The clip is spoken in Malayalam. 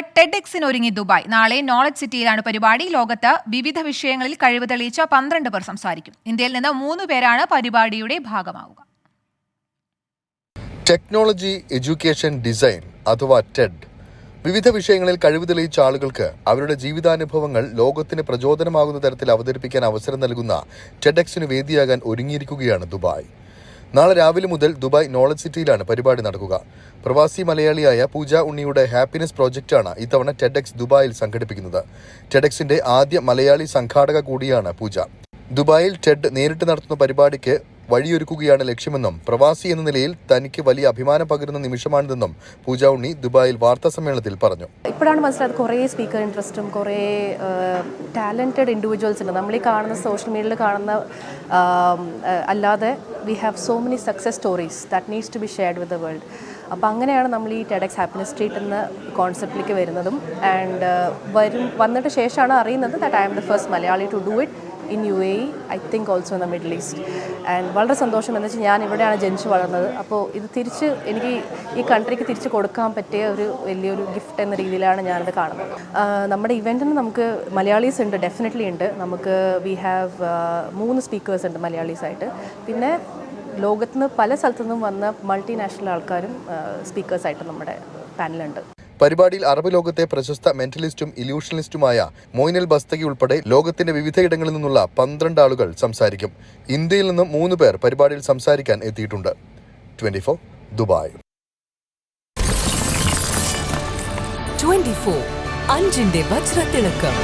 ടെഡെക്സിന് ഒരുങ്ങി ദുബായ്. നാളെ നോളജ് സിറ്റിയിലാണ് പരിപാടി. ലോകത്ത് വിവിധ വിഷയങ്ങളിൽ കഴിവ് തെളിയിച്ച പന്ത്രണ്ട് പേർ സംസാരിക്കും. ഇന്ത്യയിൽ നിന്ന് മൂന്ന് പേരാണ് പരിപാടിയുടെ ഭാഗമാവുക. ടെക്നോളജി എഡ്യൂക്കേഷൻ ഡിസൈൻ അഥവാ ടെഡ് വിവിധ വിഷയങ്ങളിൽ കഴിവ് തെളിയിച്ച ആളുകൾക്ക് അവരുടെ ജീവിതാനുഭവങ്ങൾ ലോകത്തിന് പ്രചോദനമാകുന്ന തരത്തിൽ അവതരിപ്പിക്കാൻ അവസരം നൽകുന്ന ടെഡെക്സിന് വേദിയാകാൻ ഒരുങ്ങിയിരിക്കുകയാണ് ദുബായ്. നാളെ രാവിലെ മുതൽ ദുബായ് നോളജ് സിറ്റിയിലാണ് പരിപാടി നടക്കുക. പ്രവാസി മലയാളിയായ പൂജ ഉണ്ണിയുടെ ഹാപ്പിനെസ് പ്രോജക്റ്റാണ് ഇത്തവണ ടെഡെക്സ് ദുബായിൽ സംഘടിപ്പിക്കുന്നത്. ടെഡെക്സിന്റെ ആദ്യ മലയാളി സംഘാടക കൂടിയാണ് പൂജ. ദുബായിൽ ടെഡ് നേരിട്ട് നടത്തുന്ന പരിപാടിക്ക് വഴിയൊരുക്കുകയാണ് ലക്ഷ്യമെന്നും പ്രവാസി എന്ന നിലയിൽ തനിക്ക് വലിയ അഭിമാനം പകരുന്ന നിമിഷമാണിതെന്നും പൂജ ഉണ്ണി ദുബായിൽ വാർത്താ സമ്മേളനത്തിൽ പറഞ്ഞു. ഇപ്പോഴാണ് മനസ്സിലായത് കുറേ സ്പീക്കർ ഇൻട്രസ്റ്റും കുറേ ടാലന്റഡ് ഇൻഡിവിജ്വൽസ് ഉണ്ട്. നമ്മൾ ഈ കാണുന്ന സോഷ്യൽ മീഡിയയിൽ കാണുന്ന അല്ലാതെ we have so many success stories that needs to be shared with the world അപ്പോൾ അങ്ങനെയാണ് നമ്മൾ ഈ ടെഡക്സ് ഹാപ്പിനെസ് സ്ട്രീറ്റ് എന്ന കോൺസെപ്റ്റിലേക്ക് വരുന്നതും. ആൻഡ് വരും വന്നിട്ട് ശേഷമാണ് അറിയുന്നത് that I am the first Malayali to do it in U A I think also in the middle east and വളരെ സന്തോഷം എന്ന് വെച്ചാൽ ഞാൻ ഇവിടെയാണ് ജനിച്ചു വളർന്നത്. അപ്പോൾ ഇത് തിരിച്ച് എനിക്ക് ഈ കൺട്രിക്ക് തിരിച്ച് കൊടുക്കാൻ പറ്റിയ ഒരു വലിയൊരു ഗിഫ്റ്റ് എന്ന രീതിയിലാണ് ഞാനത് കാണുന്നത്. നമ്മുടെ ഇവന്റിന് നമുക്ക് മലയാളീസ് ഉണ്ട് ഡെഫിനറ്റ്ലി ഉണ്ട്. നമുക്ക് വി ഹാവ് മൂന്ന് സ്പീക്കേഴ്സ് ഉണ്ട് മലയാളീസ് ആയിട്ട്. പിന്നെ ലോകത്തുനിന്ന് പല സ്ഥലത്തു നിന്നും വന്ന മൾട്ടിനാഷണൽ ആൾക്കാരും സ്പീക്കേഴ്സായിട്ട് നമ്മുടെ പാനലുണ്ട് പരിപാടിയിൽ അറബ് ലോകത്തെ പ്രശസ്ത മെന്റലിസ്റ്റും ഇല്യൂഷനിസ്റ്റുമായ മൊയ്നൽ ബസ്തകി ഉൾപ്പെടെ ലോകത്തിന്റെ വിവിധയിടങ്ങളിൽ നിന്നുള്ള പന്ത്രണ്ട് ആളുകൾ സംസാരിക്കും. ഇന്ത്യയിൽ നിന്നും മൂന്ന് പേർ പരിപാടിയിൽ സംസാരിക്കാൻ എത്തിയിട്ടുണ്ട്. Twenty four Dubai. അഞ്ചിന്റെ വജ്രത്തിളക്കം.